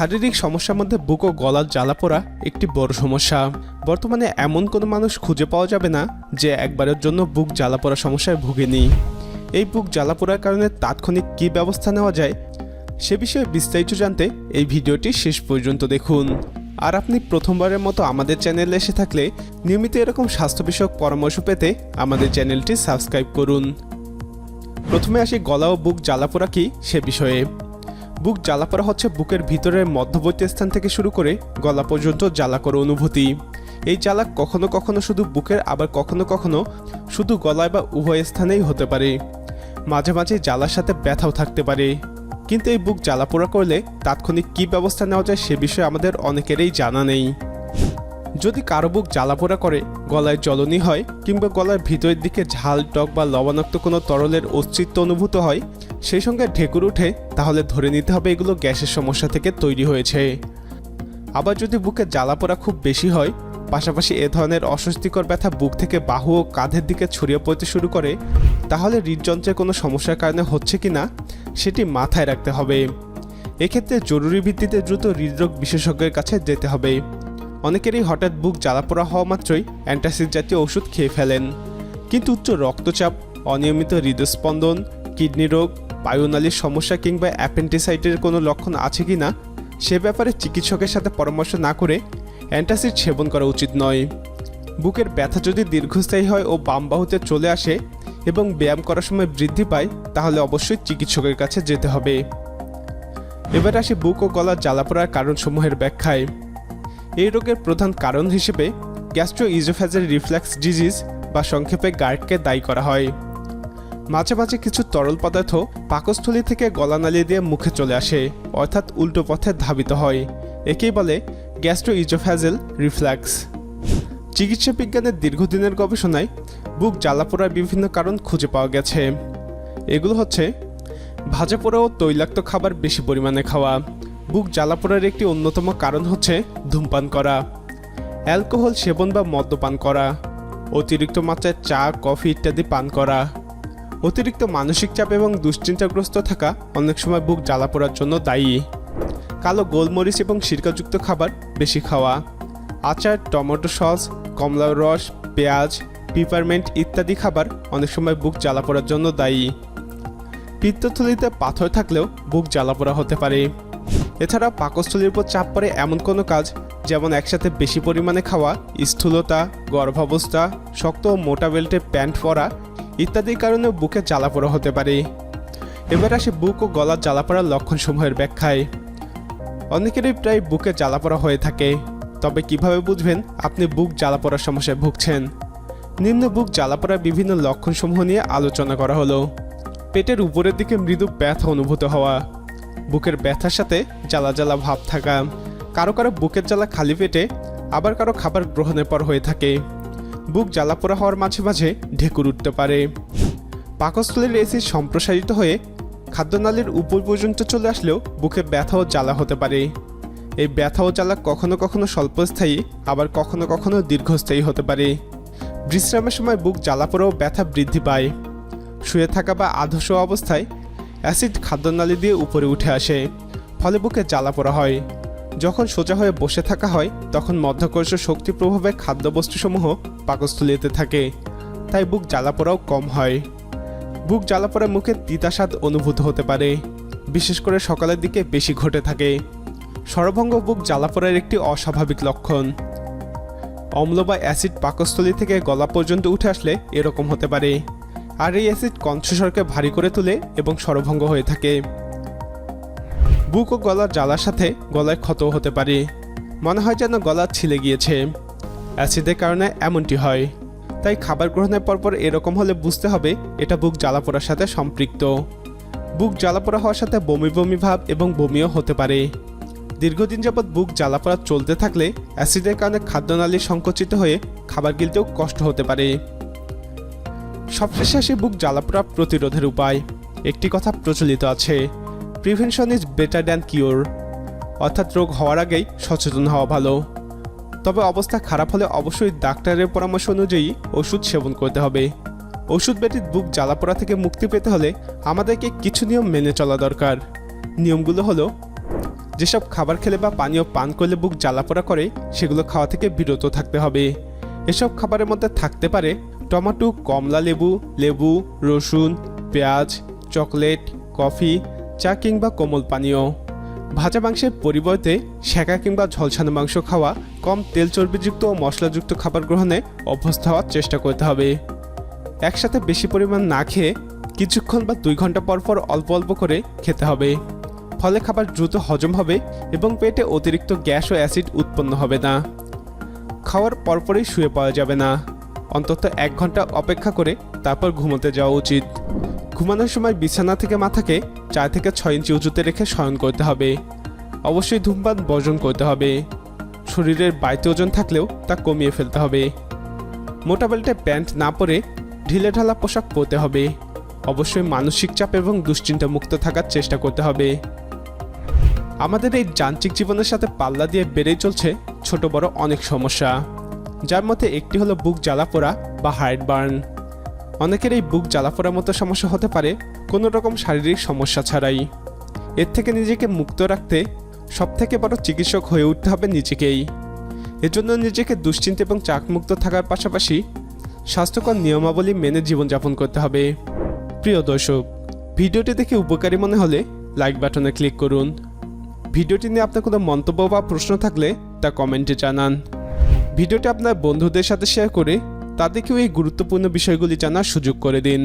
শারীরিক সমস্যার মধ্যে বুক ও গলার জ্বালা পোড়া একটি বড় সমস্যা। বর্তমানে এমন কোনো মানুষ খুঁজে পাওয়া যাবে না যে একবারের জন্য বুক জ্বালা পোড়া সমস্যায় ভুগেনি। এই বুক জ্বালা পোড়ার কারণে তাৎক্ষণিক কী ব্যবস্থা নেওয়া যায়, সে বিষয়ে বিস্তারিত জানতে এই ভিডিওটি শেষ পর্যন্ত দেখুন। আর আপনি প্রথমবারের মতো আমাদের চ্যানেলে এসে থাকলে নিয়মিত এরকম স্বাস্থ্য বিষয়ক পরামর্শ পেতে আমাদের চ্যানেলটি সাবস্ক্রাইব করুন। প্রথমে আসি গলা ও বুক জ্বালাপোড়া কি সে বিষয়ে। বুক জ্বালাপোড়া হচ্ছে বুকের ভিতরের মধ্যবর্তী স্থান থেকে শুরু করে গলা পর্যন্ত জ্বালা করা অনুভূতি। এই জ্বালা কখনো কখনো শুধু বুকের, আবার কখনো কখনো শুধু গলায় বা উভয় স্থানেই হতে পারে। মাঝে মাঝে জ্বালার সাথে ব্যথাও থাকতে পারে। কিন্তু এই বুক জ্বালাপোড়া করলে তাৎক্ষণিক কী ব্যবস্থা নেওয়া যায় সে বিষয়ে আমাদের অনেকেরই জানা নেই। যদি কারও বুক জ্বালাপোড়া করে, গলায় জ্বলনি হয়, কিংবা গলার ভিতরের দিকে ঝাল, টক বা লবণাক্ত কোনো তরলের অস্তিত্ব অনুভূত হয় সেই সঙ্গে ঢেকুর উঠে, তাহলে ধরে নিতে হবে এগুলো গ্যাসের সমস্যা থেকে তৈরি হয়েছে। আবার যদি বুকে জ্বালাপোড়া খুব বেশি হয়, পাশাপাশি এ ধরনের অস্বস্তিকর ব্যথা বুক থেকে বাহু ও কাঁধের দিকে ছড়িয়ে পড়তে শুরু করে, তাহলে হৃদযন্ত্রের কোনো সমস্যার কারণে হচ্ছে কি না, সেটি মাথায় রাখতে হবে। এক্ষেত্রে জরুরি ভিত্তিতে দ্রুত হৃদরোগ বিশেষজ্ঞের কাছে যেতে হবে। অনেকেরই হঠাৎ বুক জ্বালাপোড়া হওয়া মাত্রই অ্যান্টাসিড জাতীয় ওষুধ খেয়ে ফেলেন। কিন্তু উচ্চ রক্তচাপ, অনিয়মিত হৃদস্পন্দন, কিডনি রোগ বায়ুনালীর সমস্যা কিংবা অ্যাপেন্টিসাইটের কোনো লক্ষণ আছে কি না, সে ব্যাপারে চিকিৎসকের সাথে পরামর্শ না করে অ্যান্টাসিড সেবন করা উচিত নয়। বুকের ব্যথা যদি দীর্ঘস্থায়ী হয় ও বাম বাহুতে চলে আসে এবং ব্যায়াম করার সময় বৃদ্ধি পায়, তাহলে অবশ্যই চিকিৎসকের কাছে যেতে হবে। এবার আসি বুক ও গলার জ্বালা জ্বালাপোড়ার কারণসমূহের ব্যাখ্যায়। এই রোগের প্রধান কারণ হিসেবে গ্যাস্ট্রো ইজোফ্যাজের রিফ্লেক্স ডিজিজ বা সংক্ষেপে গার্ডকে দায়ী করা হয়। মাঝে মাঝে কিছু তরল পদার্থ পাকস্থলী থেকে গলানালী দিয়ে মুখে চলে আসে, অর্থাৎ উল্টো পথে ধাবিত হয়। একেই বলে গ্যাস্ট্রো ইজোফ্যাজেল রিফ্লেক্স। চিকিৎসা বিজ্ঞানের দীর্ঘদিনের গবেষণায় বুক জ্বালাপোড়ার বিভিন্ন কারণ খুঁজে পাওয়া গেছে। এগুলো হচ্ছে, ভাজা পোড়া ও তৈলাক্ত খাবার বেশি পরিমাণে খাওয়া। বুক জ্বালাপোড়ার একটি অন্যতম কারণ হচ্ছে ধূমপান করা। অ্যালকোহল সেবন বা মদ্যপান করা। অতিরিক্ত মাত্রায় চা, কফি ইত্যাদি পান করা। অতিরিক্ত মানসিক চাপ এবং দুশ্চিন্তাগ্রস্ত থাকা অনেক সময় বুক জ্বালাপোড়ার জন্য দায়ী। কালো গোলমরিচ এবং সিরকাযুক্ত খাবার বেশি খাওয়া। আচার, টমেটো সস কমলার রস, পেঁয়াজ, পিপারমেন্ট ইত্যাদি খাবার অনেক সময় বুক জ্বালাপোড়ার জন্য দায়ী। পিত্তথলিতে পাথর থাকলেও বুক জ্বালাপোড়া হতে পারে। এছাড়া পাকস্থলীর উপর চাপ পড়ে এমন কোনো কাজ যেমন একসাথে বেশি পরিমাণে খাওয়া, স্থূলতা, গর্ভাবস্থা, শক্ত ও মোটা বেল্টে প্যান্ট পরা ইত্যাদির কারণে বুকে জ্বালাপোড়া হতে পারে। এবার আসে বুক ও গলার জ্বালাপোড়ার লক্ষণসমূহের ব্যাখ্যায়। অনেকেরই প্রায় বুকে জ্বালাপোড়া হয়ে থাকে। তবে কীভাবে বুঝবেন আপনি বুক জ্বালাপোড়ার সমস্যায় ভুগছেন? নিম্ন বুক জ্বালাপোড়ার বিভিন্ন লক্ষণসমূহ নিয়ে আলোচনা করা হলো। পেটের উপরের দিকে মৃদু ব্যথা অনুভূত হওয়া, বুকের ব্যথার সাথে জ্বালা জ্বালা ভাব থাকা, কারও কারও বুকের জ্বালা খালি পেটে, আবার কারও খাবার গ্রহণের পর হয়ে থাকে। বুক জ্বালাপোড়া হওয়ার মাঝে মাঝে ঢেকুর উঠতে পারে। পাকস্থলীর এসিড সম্প্রসারিত হয়ে খাদ্যনালীর উপর পর্যন্ত চলে আসলেও বুকে ব্যথা ও জ্বালা হতে পারে। এই ব্যথা ও জ্বালা কখনো কখনো স্বল্পস্থায়ী, আবার কখনো কখনো দীর্ঘস্থায়ী হতে পারে। বিশ্রামের সময় বুক জ্বালা পড়েও ব্যথা বৃদ্ধি পায়। শুয়ে থাকা বা আধস অবস্থায় অ্যাসিড খাদ্যনালী দিয়ে উপরে উঠে আসে, ফলে বুকে জ্বালা পোড়া হয়। যখন সোজা হয়ে বসে থাকা হয়, তখন মধ্যাকর্ষ শক্তি প্রভাবে খাদ্যবস্তুসমূহ পাকস্থলীতে থাকে। তাই বুক জ্বালা পোড়াও কম হয়। বুক জ্বালা পোড়া মুখে তিতাস্বাদ অনুভূত হতে পারে। বিশেষ করে সকালের দিকে বেশি ঘটে থাকে। সরভঙ্গ বুক জ্বালা পোড়ার একটি অস্বাভাবিক লক্ষণ। অম্ল বা অ্যাসিড পাকস্থলী থেকে গলা পর্যন্ত উঠে আসলে এরকম হতে পারে। আর এই অ্যাসিড কণ্ঠস্বরকে ভারী করে তোলে এবং সরভঙ্গ হয়ে থাকে। বুক ও গলার জ্বালার সাথে গলায় ক্ষত হতে পারে। মনে হয় যেন গলা ছিলে গিয়েছে। অ্যাসিডের কারণে এমনটি হয়। তাই খাবার গ্রহণের পরপর এরকম হলে বুঝতে হবে এটা বুক জ্বালা পোড়ার সাথে সম্পৃক্ত। বুক জ্বালা পোড়া হওয়ার সাথে বমি বমি ভাব এবং বমিও হতে পারে। দীর্ঘদিন যাবৎ বুক জ্বালা পোড়া চলতে থাকলে অ্যাসিডের কারণে খাদ্যনালী সংকুচিত হয়ে খাবার গিলতেও কষ্ট হতে পারে। সবশেষে আসে বুক জ্বালাপোড়া প্রতিরোধের উপায়। একটি কথা প্রচলিত আছে। Prevention is better than cure অর্থাৎ রোগ হওয়ার আগেই সচেতন হওয়া ভালো। তবে অবস্থা খারাপ হলে অবশ্যই ডাক্তারের পরামর্শ অনুযায়ী ওষুধ সেবন করতে হবে। ওষুধ ব্যতীত বুক জ্বালাপোড়া থেকে মুক্তি পেতে হলে আমাদেরকে কিছু নিয়ম মেনে চলা দরকার। নিয়মগুলো হলো, যেসব খাবার খেলে বা পানীয় পান করলে বুক জ্বালাপোড়া করে, সেগুলো খাওয়া থেকে বিরত থাকতে হবে। এসব খাবারের মধ্যে থাকতে পারে টমাটো, কমলা লেবু লেবু, রসুন, পেঁয়াজ, চকলেট, কফি চা কিংবা কোমল পানীয়। ভাজা মাংসের পরিবর্তে সেকা কিংবা ঝলসানো মাংস খাওয়া, কম তেল চর্বিযুক্ত ও মশলাযুক্ত খাবার গ্রহণে অভ্যস্ত হওয়ার চেষ্টা করতে হবে। একসাথে বেশি পরিমাণ না খেয়ে কিছুক্ষণ বা দুই ঘণ্টা পর পর অল্প অল্প করে খেতে হবে। ফলে খাবার দ্রুত হজম হবে এবং পেটে অতিরিক্ত গ্যাস ও অ্যাসিড উৎপন্ন হবে না। খাওয়ার পরপরই শুয়ে পাওয়া যাবে না। অন্তত এক ঘণ্টা অপেক্ষা করে তারপর ঘুমোতে যাওয়া উচিত। ঘুমানোর সময় বিছানা থেকে মাথাকে চার থেকে ছয় ইঞ্চি উঁচুতে রেখে শয়ন করতে হবে। অবশ্যই ধূমপান বর্জন করতে হবে। শরীরের বাড়তি ওজন থাকলেও তা কমিয়ে ফেলতে হবে। মোটা বেল্টে প্যান্ট না পরে ঢিলে ঢালা পোশাক পরতে হবে। অবশ্যই মানসিক চাপ এবং দুশ্চিন্তা মুক্ত থাকার চেষ্টা করতে হবে। আমাদের এই যান্ত্রিক জীবনের সাথে পাল্লা দিয়ে বেড়েই চলছে ছোট বড় অনেক সমস্যা। যার মধ্যে একটি হলো বুক জ্বালাপোড়া বা হার্ট বার্ন অনেকের এই বুক জ্বালাপোড়ার মতো সমস্যা হতে পারে কোনো রকম শারীরিক সমস্যা ছাড়াই। এর থেকে নিজেকে মুক্ত রাখতে সবথেকে বড় চিকিৎসক হয়ে উঠতে হবে নিজেকেই। এজন্য নিজেকে দুশ্চিন্তা এবং চাকমুক্ত থাকার পাশাপাশি স্বাস্থ্যকর নিয়মাবলী মেনে জীবনযাপন করতে হবে। প্রিয় দর্শক, ভিডিওটি দেখে উপকারী মনে হলে লাইক বাটনে ক্লিক করুন। ভিডিওটি নিয়ে আপনার কোনো মন্তব্য বা প্রশ্ন থাকলে তা কমেন্টে জানান। ভিডিওটি আপনার বন্ধুদের সাথে শেয়ার করে তাদেরকেও এই গুরুত্বপূর্ণ বিষয়গুলি জানার সুযোগ করে দিন।